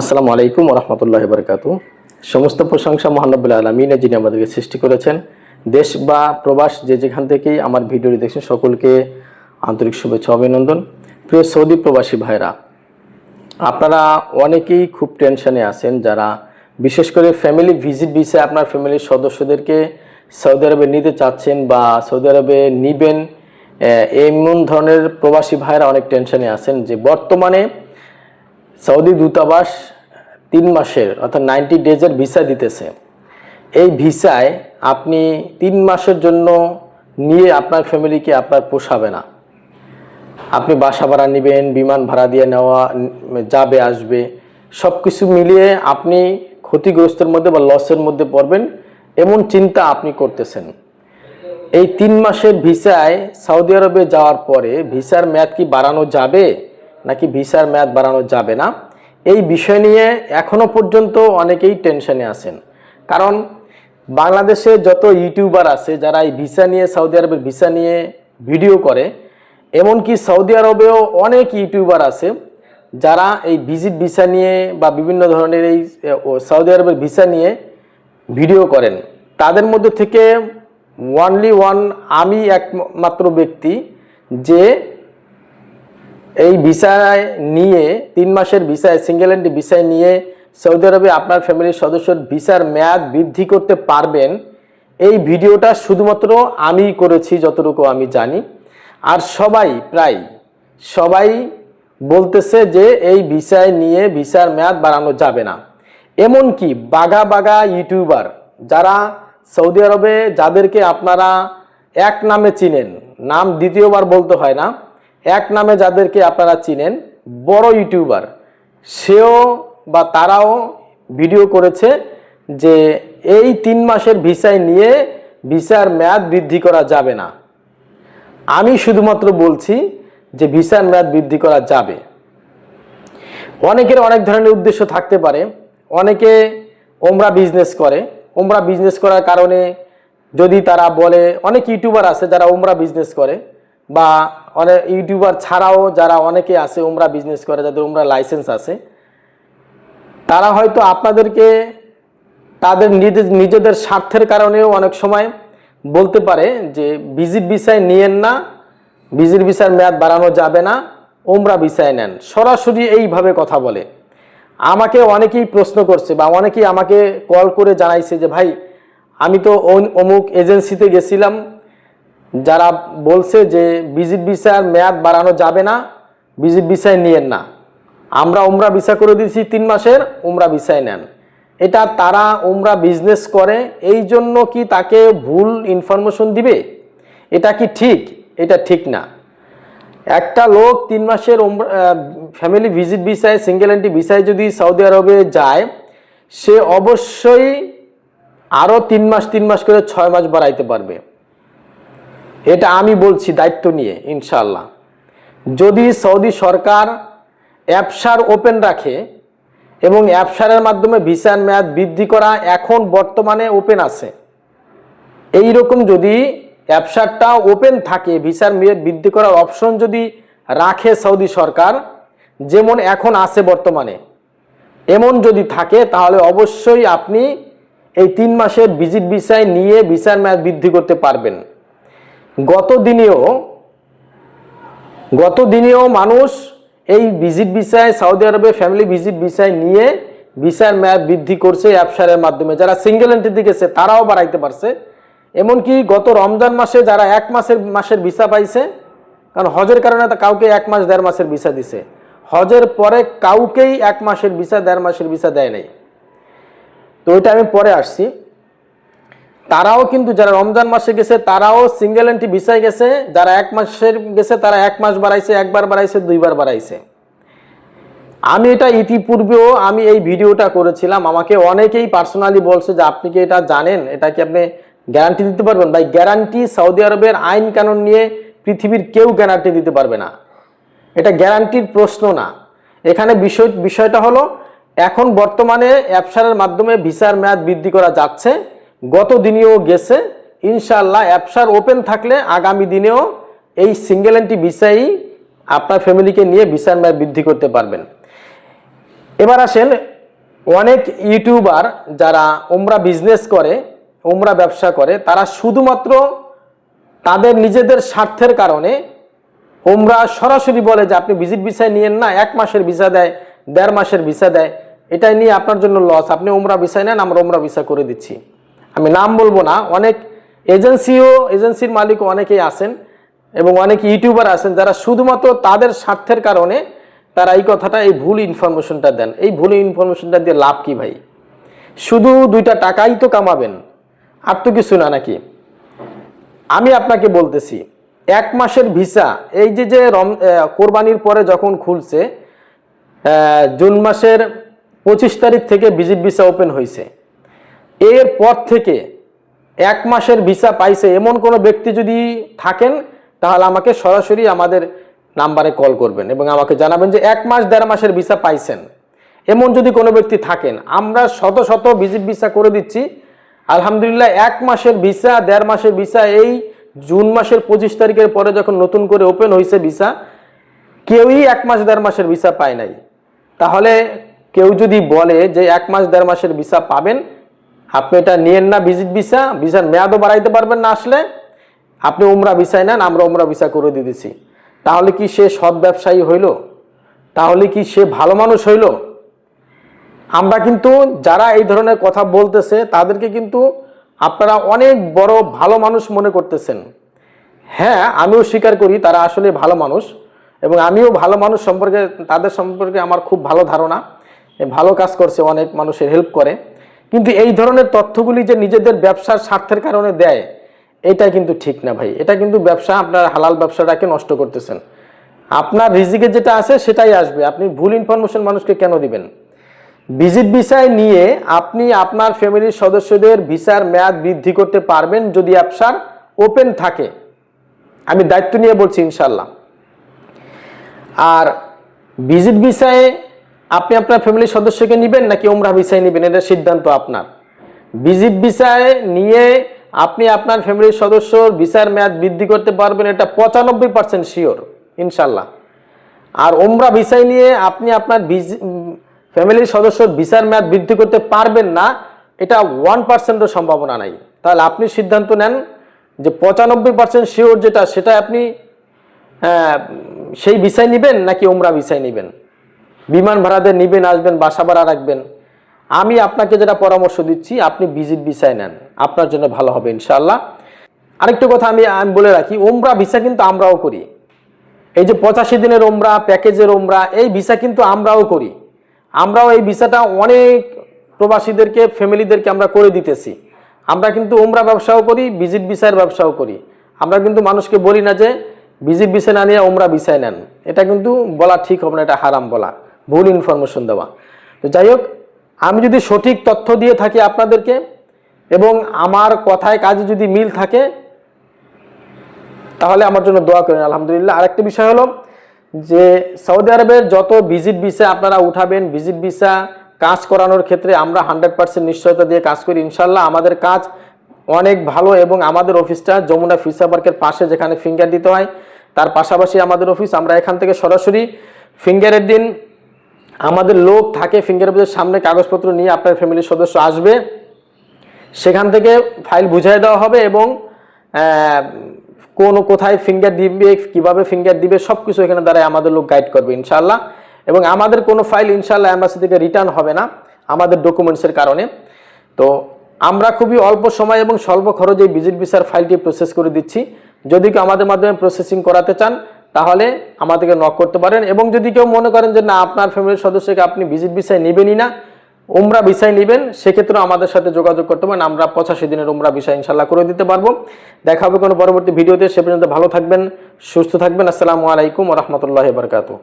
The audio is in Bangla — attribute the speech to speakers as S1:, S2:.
S1: আসসালামু আলাইকুম রহমতুল্লাহ বরকাতু। সমস্ত প্রশংসা মহানবুল্লাহ আলমিনে যিনি আমাদেরকে সৃষ্টি করেছেন। দেশ বা প্রবাস যে যেখান থেকেই আমার ভিডিওটি দেখছেন, সকলকে আন্তরিক শুভেচ্ছা অভিনন্দন। প্রিয় সৌদি প্রবাসী ভাইরা আপনারা অনেকেই খুব টেনশনে আছেন যারা বিশেষ করে ফ্যামিলি ভিজিট ভিসে আপনার ফ্যামিলির সদস্যদেরকে সৌদি আরবে নিতে চাচ্ছেন বা সৌদি আরবে নিবেন এমন ধরনের প্রবাসী ভাইরা অনেক টেনশনে আছেন যে বর্তমানে সৌদি দূতাবাস তিন মাসের, অর্থাৎ নাইনটি ডেজের ভিসা দিতেছে। এই ভিসায় আপনি তিন মাসের জন্য নিয়ে আপনার ফ্যামিলিকে আপনার পোষাবে না। আপনি বাসা ভাড়া নেবেন, বিমান ভাড়া দিয়ে নেওয়া, যাবে, আসবে। সব কিছু মিলিয়ে আপনি ক্ষতিগ্রস্তের মধ্যে বা লসের মধ্যে পড়বেন, এমন চিন্তা আপনি করতেছেন। এই তিন মাসের ভিসায় সৌদি আরবে যাওয়ার পরে ভিসার মেয়াদ কি বাড়ানো যাবে? নাকি ভিসার মেয়াদ বাড়ানো যাবে না? এই বিষয় নিয়ে এখনও পর্যন্ত অনেকেই টেনশনে আছেন। কারণ বাংলাদেশে যত ইউটিউবার আছে, যারা এই ভিসা নিয়ে, সৌদি আরবের ভিসা নিয়ে ভিডিও করে, এমনকি সৌদি আরবেও অনেক ইউটিউবার আছে, যারা এই ভিজিট ভিসা নিয়ে বা বিভিন্ন ধরনের এই সৌদি আরবের ভিসা নিয়ে ভিডিও করেন। তাদের মধ্যে থেকে ওয়ানলি ওয়ান আমি একমাত্র ব্যক্তি যে এই ভিসায় নিয়ে, তিন মাসের ভিসায় সিঙ্গেল এন্ড ভিসায় নিয়ে সৌদি আরবে আপনার ফ্যামিলির সদস্যর ভিসার মেয়াদ বৃদ্ধি করতে পারবেন। এই ভিডিওটা শুধুমাত্র আমি করেছি, যতটুকু আমি জানি। আর সবাই প্রায়, সবাই বলতেছে যে এই ভিসায় নিয়ে ভিসার মেয়াদ বাড়ানো যাবে না। এমনকি বাঘা বাঘা ইউটিউবার, যারা সৌদি আরবে, যাদেরকে আপনারা এক নামে চিনেন, নাম দ্বিতীয়বার বলতে হয় না এক নামে যাদেরকে আপনারা চিনেন, বড় ইউটিউবার, সেও বা তারাও ভিডিও করেছে যে এই তিন মাসের ভিসায় নিয়ে ভিসার মেয়াদ বৃদ্ধি করা যাবে না। আমি শুধুমাত্র বলছি যে ভিসার মেয়াদ বৃদ্ধি করা যাবে। অনেকের অনেক ধরনের উদ্দেশ্য থাকতে পারে। অনেকে ওমরা বিজনেস করে। ওমরা বিজনেস করার কারণে যদি তারা বলে, অনেক ইউটিউবার আছে যারা ওমরা বিজনেস করে বা অনেক ইউটিউবার ছাড়াও যারা অনেকে আছে ওমরা বিজনেস করে, যাদের ওমরা লাইসেন্স আছে, তারা হয়তো আপনাদেরকে তাদের নিজে- নিজেদের স্বার্থের কারণেও অনেক সময় বলতে পারে যে ভিজিট ভিসায় নিয়েন না ভিজিট ভিসার মেয়াদ বাড়ানো যাবে না ওমরা ভিসায় নেন। সরাসরি এইভাবে কথা বলে। আমাকে অনেকেই প্রশ্ন করছে বা অনেকেই আমাকে কল করে জানাইছে যে, ভাই, আমি তো অমুক এজেন্সিতে গেছিলাম যারা বলছে যে ভিজিট ভিসার মেয়াদ বাড়ানো যাবে না ভিজিট ভিসায় নিয়েন না। আমরা উমরা ভিসা করে দিয়েছি তিন মাসের, উমরা ভিসায় নেন। এটা তারা উমরা বিজনেস করে, এই জন্য কি তাকে ভুল ইনফরমেশন দিবে? এটা কি ঠিক? এটা ঠিক না। একটা লোক তিন মাসের ফ্যামিলি ভিজিট ভিসায় সিঙ্গেল এন্টি ভিসায় যদি সৌদি আরবে যায়, সে অবশ্যই আরও তিন মাস তিন মাস করে ছয় মাস বাড়াইতে পারবে। এটা আমি বলছি দায়িত্ব নিয়ে ইনশাল্লাহ যদি সৌদি সরকার অ্যাপসার ওপেন রাখে এবং অ্যাপসারের মাধ্যমে ভিসার মেয়াদ বৃদ্ধি করা এখন বর্তমানে ওপেন আছে এই রকম যদি অ্যাপসারটা ওপেন থাকে, ভিসার মেয়াদ বৃদ্ধি করার অপশন যদি রাখে সৌদি সরকার, যেমন এখন আছে বর্তমানে, এমন যদি থাকে, তাহলে অবশ্যই আপনি এই তিন মাসের ভিজিট ভিসায় নিয়ে ভিসার মেয়াদ বৃদ্ধি করতে পারবেন। গত দিনেও গত দিনেও মানুষ এই ভিজিট ভিসায় সৌদি আরবে ফ্যামিলি ভিজিট ভিসায় নিয়ে ভিসার ম্যাপ বৃদ্ধি করছে অ্যাপসারের মাধ্যমে। যারা সিঙ্গেল এন্ট্রিতে গেছে, তারাও বাড়াইতে পারছে। এমনকি গত রমজান মাসে যারা এক মাসের মাসের ভিসা পাইছে, কারণ হজের কারণে তো কাউকে এক মাস, দেড় মাসের ভিসা দিছে। হজের পরে কাউকেই এক মাসের ভিসা, দেড় মাসের ভিসা দেয় নাই। তো ওইটা আমি পরে আসছি। তারাও কিন্তু যারা রমজান মাসে গেছে, তারাও সিঙ্গেল এন্ট্রি ভিসায় গেছে, যারা এক মাসের গেছে, তারা এক মাস বাড়াইছে, একবার বাড়াইছে, দুইবার বাড়াইছে। আমি এটা ইতিপূর্বেও আমি এই ভিডিওটা করেছিলাম, আমাকে অনেকেই পার্সোনালি বলছে যে আপনি কি এটা জানেন? এটা কি আপনি গ্যারান্টি দিতে পারবেন? ভাই গ্যারান্টি সৌদি আরবের আইন কানুন নিয়ে পৃথিবীর কেউ গ্যারান্টি দিতে পারবে না। এটা গ্যারান্টির প্রশ্ন না। এখানে বিষয়, বিষয়টা হলো, এখন বর্তমানে অ্যাপসারের মাধ্যমে ভিসার মেয়াদ বৃদ্ধি করা যাচ্ছে। গত দিনেও গেছে। ইনশাল্লাহ অ্যাপসার ওপেন থাকলে আগামী দিনেও এই সিঙ্গেল এন্টি ভিসাই আপনার ফ্যামিলিকে নিয়ে ভিসার মেয়াদ বৃদ্ধি করতে পারবেন। এবার আসেন অনেক ইউটিউবার যারা ওমরা বিজনেস করে ওমরা ব্যবসা করে, তারা শুধুমাত্র তাদের নিজেদের স্বার্থের কারণে ওমরা সরাসরি বলে যে, আপনি ভিজিট ভিসা নিয়েন না, এক মাসের ভিসা দেয়, দেড় মাসের ভিসা দেয়। এটাই নিয়ে আপনার জন্য লস আপনি ওমরা ভিসা নেন, আমরা ওমরা ভিসা করে দিচ্ছি। আমি নাম বলব না, অনেক এজেন্সিও, এজেন্সির মালিকও অনেকেই আছেন এবং অনেক ইউটিউবার আছেন যারা শুধুমাত্র তাদের স্বার্থের কারণে তারা এই কথাটা, এই ভুল ইনফরমেশনটা দেন। এই ভুল ইনফরমেশনটা দিয়ে লাভ কি ভাই? শুধু দুইটা টাকাই তো কামাবেন, আর তো কিছু না নাকি? আমি আপনাকে বলতেছি, এক মাসের ভিসা, এই যে যে রম কোরবানির পরে যখন খুলছে জুন মাসের পঁচিশ তারিখ থেকে ভিজিট ভিসা ওপেন হয়েছে এর পর থেকে এক মাসের ভিসা পাইছে এমন কোনো ব্যক্তি যদি থাকেন, তাহলে আমাকে সরাসরি আমাদের নাম্বারে কল করবেন এবং আমাকে জানাবেন যে এক মাস, দেড় মাসের ভিসা পাইছেন। এমন যদি কোনো ব্যক্তি থাকেন, আমরা শত শত ভিজিট ভিসা করে দিচ্ছি। আলহামদুলিল্লাহ, এক মাসের ভিসা, দেড় মাসের ভিসা, এই জুন মাসের পঁচিশ তারিখের পরে যখন নতুন করে ওপেন হয়েছে ভিসা, কেউই এক মাস, দেড় মাসের ভিসা পায় নাই। তাহলে কেউ যদি বলে যে এক মাস, দেড় মাসের ভিসা পাবেন আপনি এটা নিয়েন না ভিজিট ভিসা ভিসার মেয়াদও বাড়াইতে পারবেন না আসলে। আপনি উমরা ভিসায় নেন, আমরা উমরা ভিসা করে দিয়ে দিছি। তাহলে কি সে সৎ ব্যবসায়ী হইল? তাহলে কি সে ভালো মানুষ হইল? আমরা কিন্তু যারা এই ধরনের কথা বলতেছে, তাদেরকে কিন্তু আপনারা অনেক বড় ভালো মানুষ মনে করতেছেন। হ্যাঁ আমিও স্বীকার করি তারা আসলে ভালো মানুষ এবং আমিও ভালো মানুষ সম্পর্কে, তাদের সম্পর্কে আমার খুব ভালো ধারণা। ভালো কাজ করছে, অনেক মানুষের হেল্প করে। কিন্তু এই ধরনের তথ্যগুলি যে নিজেদের ব্যবসার স্বার্থের কারণে দেয়, এটা কিন্তু ঠিক না ভাই। এটা কিন্তু ব্যবসা, আপনার হালাল ব্যবসাটাকে নষ্ট করতেছেন। আপনার রিজিকে যেটা আছে সেটাই আসবে। আপনি ভুল ইনফরমেশন মানুষকে কেন দিবেন? ভিজিট ভিসায় নিয়ে আপনি আপনার ফ্যামিলির সদস্যদের ভিসার মেয়াদ বৃদ্ধি করতে পারবেন যদি ব্যবসার ওপেন থাকে। আমি দায়িত্ব নিয়ে বলছি ইনশাল্লাহ আর ভিজিট ভিসায় আপনি আপনার ফ্যামিলির সদস্যকে নেবেন নাকি ওমরা ভিসায় নেবেন? এটা সিদ্ধান্ত আপনার। ভিজিট ভিসায় নিয়ে আপনি আপনার ফ্যামিলির সদস্যর ভিসার মেয়াদ বৃদ্ধি করতে পারবেন, এটা পঁচানব্বই পার্সেন্ট শিওর ইনশাল্লাহ আর ওমরা ভিসায় নিয়ে আপনি আপনার ফ্যামিলির সদস্যর ভিসার মেয়াদ বৃদ্ধি করতে পারবেন না, এটা ওয়ান পার্সেন্টের সম্ভাবনা নাই। তাহলে আপনি সিদ্ধান্ত নেন যে পঁচানব্বই পার্সেন্ট শিওর যেটা, সেটা আপনি সেই ভিসায় নেবেন নাকি ওমরা ভিসায় নেবেন? বিমান ভাড়াতে নেবেন, আসবেন, বাসা ভাড়া রাখবেন। আমি আপনাকে যেটা পরামর্শ দিচ্ছি, আপনি ভিজিট ভিসায় নেন। আপনার জন্য ভালো হবে, ইনশাআল্লাহ। আরেকটা কথা আমি আমি বলে রাখি ওমরা ভিসা কিন্তু আমরাও করি। এই যে পঁচাশি দিনের ওমরা প্যাকেজের ওমরা এই ভিসা কিন্তু আমরাও করি। আমরাও এই ভিসাটা অনেক প্রবাসীদেরকে, ফ্যামিলিদেরকে আমরা করে দিতেছি। আমরা কিন্তু ওমরা ব্যবসাও করি ভিজিট ভিসার ব্যবসাও করি। আমরা কিন্তু মানুষকে বলি না যে ভিজিট ভিসা না নিয়ে ওমরা ভিসায় নেন। এটা কিন্তু বলা ঠিক হবে না, এটা হারাম বলা। ভুল ইনফরমেশন দেওয়া। তো যাই হোক, আমি যদি সঠিক তথ্য দিয়ে থাকি আপনাদেরকে এবং আমার কথায় কাজে যদি মিল থাকে, তাহলে আমার জন্য দোয়া করেন। আলহামদুলিল্লাহ। আরেকটা বিষয় হলো যে সৌদি আরবের যত ভিজিট ভিসা আপনারা উঠাবেন ভিজিট ভিসা কাজ করানোর ক্ষেত্রে আমরা হান্ড্রেড পার্সেন্ট নিশ্চয়তা দিয়ে কাজ করি। ইনশাল্লাহ আমাদের কাজ অনেক ভালো এবং আমাদের অফিসটা যমুনা ফিসা পার্কের পাশে যেখানে ফিঙ্গার দিতে হয়, তার পাশাপাশি আমাদের অফিস। আমরা এখান থেকে সরাসরি ফিঙ্গারের দিন আমাদের লোক থাকে ফিঙ্গারের সামনে কাগজপত্র নিয়ে আপনার ফ্যামিলির সদস্য আসবে। সেখান থেকে ফাইল বুঝিয়ে দেওয়া হবে এবং কোন কোথায় ফিঙ্গার দিবে, কীভাবে ফিঙ্গার দিবে সব কিছু এখানে দ্বারাই আমাদের লোক গাইড করবে ইনশাল্লাহ এবং আমাদের কোনো ফাইল ইনশাল্লাহ অ্যাম্বাসি থেকে রিটার্ন হবে না, আমাদের ডকুমেন্টসের কারণে। তো আমরা খুবই অল্প সময় এবং স্বল্প খরচে ভিজিট ভিসার ফাইলটি প্রসেস করে দিচ্ছি। যদি কেউ আমাদের মাধ্যমে প্রসেসিং করাতে চান তাহলে আমাদেরকে নক করতে পারেন। এবং যদি কেউ মনে করেন যে, না, আপনার ফ্যামিলির সদস্যকে আপনি ভিজিট ভিসায় নেবেনই না, উমরা বিষয় নেবেন, সেক্ষেত্রেও আমাদের সাথে যোগাযোগ করতে পারেন। আমরা পঁচাশি দিনের উমরা বিষয় ইনশাল্লাহ করে দিতে পারব। দেখা হবে কোনো পরবর্তী ভিডিওতে। সে পর্যন্ত ভালো থাকবেন, সুস্থ থাকবেন। আসসালামু আলাইকুম রহমতুল্লাহ বরকাতু